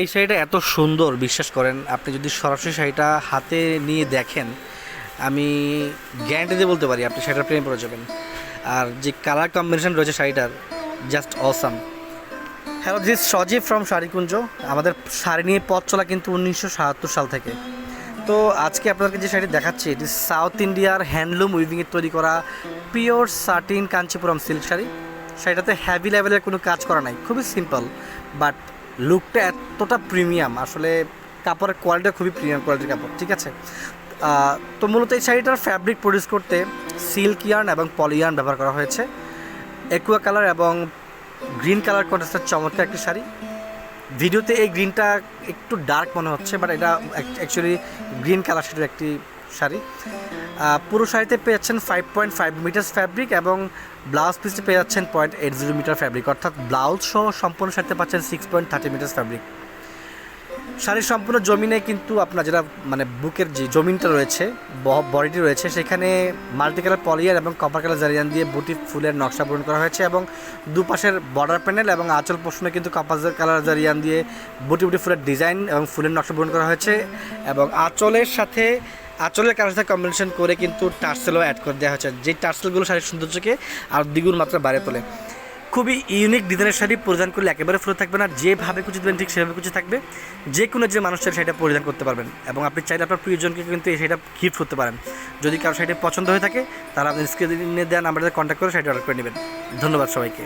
এই শাড়িটা এত সুন্দর, বিশ্বাস করেন। আপনি যদি সরাসরি শাড়িটা হাতে নিয়ে দেখেন, আমি গ্যারান্টি দিয়ে বলতে পারি, আপনি শাড়িটার প্রেমে পড়ে যাবেন। আর যে কালার কম্বিনেশন রয়েছে শাড়িটার just awesome hello this Sajib from Sharikunj আমাদের শাড়ি নিয়ে পথ চলা কিন্তু উনিশশো সাতাত্তর সাল থেকে। তো আজকে আপনাদেরকে যে শাড়ি দেখাচ্ছি, এটি সাউথ ইন্ডিয়ার হ্যান্ডলুম উইভিংয়ের তৈরি করা pure satin Kanchipuram silk sari. শাড়িটাতে heavy লেভেলের কোনো কাজ করা নাই, খুবই সিম্পল বাট লুকটা এতটা প্রিমিয়াম, আসলে কাপড়ের কোয়ালিটি খুবই প্রিমিয়াম কোয়ালিটির কাপড়, ঠিক আছে? তো মূলত এই শাড়িটার ফ্যাব্রিক প্রডিউস করতে সিল্ক ইয়ার্ন এবং পলিয়ার্ন ব্যবহার করা হয়েছে। একুয়া কালার এবং গ্রিন কালার কন্ট্রাস্টের চমৎকার একটি শাড়ি। ভিডিওতে এই গ্রিনটা একটু ডার্ক মনে হচ্ছে বাট এটা অ্যাকচুয়ালি গ্রিন কালার শেডের একটি শাড়ি। পুরো শাড়িতে পেয়ে যাচ্ছেন five point five metres fabric এবং ব্লাউজ পিসে পেয়ে যাচ্ছেন point eight zero metre fabric অর্থাৎ ব্লাউজ সহ সম্পূর্ণ শাড়িতে পাচ্ছেন six point thirty metres fabric শাড়ির সম্পূর্ণ জমিনে কিন্তু আপনার যেটা মানে বুকের যে জমিনটা রয়েছে বডিটি রয়েছে, সেখানে মাল্টি কালার পলিয়ার এবং কপার কালার জারিয়ান দিয়ে বুটি, ফুলের নকশা পূরণ করা হয়েছে এবং দুপাশের বর্ডার প্যানেল এবং আঁচল পোষণে কিন্তু কপার কালার জারিয়ান দিয়ে বুটি বুটি ফুলের ডিজাইন এবং ফুলের নকশা পূরণ করা হয়েছে এবং আঁচলের সাথে আঁচলের কালার সাথে কম্বিনেশন করে কিন্তু টার্সেলও অ্যাড করে দেওয়া হয়েছে। যে টার্সেলগুলো শাড়ির সৌন্দর্যকে আর দ্বিগুণ মাত্রা বাড়িয়ে তোলে। খুবই ইউনিক ডিজাইনের শাড়ি পরিধান করলে একেবারে ফুলে থাকবে না, যেভাবে কুচি দেবেন ঠিক সেভাবে কুচি থাকবে। যে কোনো যে মানুষের শাড়িটা পরিধান করতে পারবেন এবং আপনি চাইলে আপনার প্রিয়জনকে কিন্তু এই শাড়িটা গিফট করতে পারেন। যদি কারও শাড়িটা পছন্দ হয়ে থাকে তাহলে আপনি স্ক্রিনে দেওয়া নাম্বারে কন্ট্যাক্ট করে শাড়িটা অর্ডার করে নেবেন। ধন্যবাদ সবাইকে।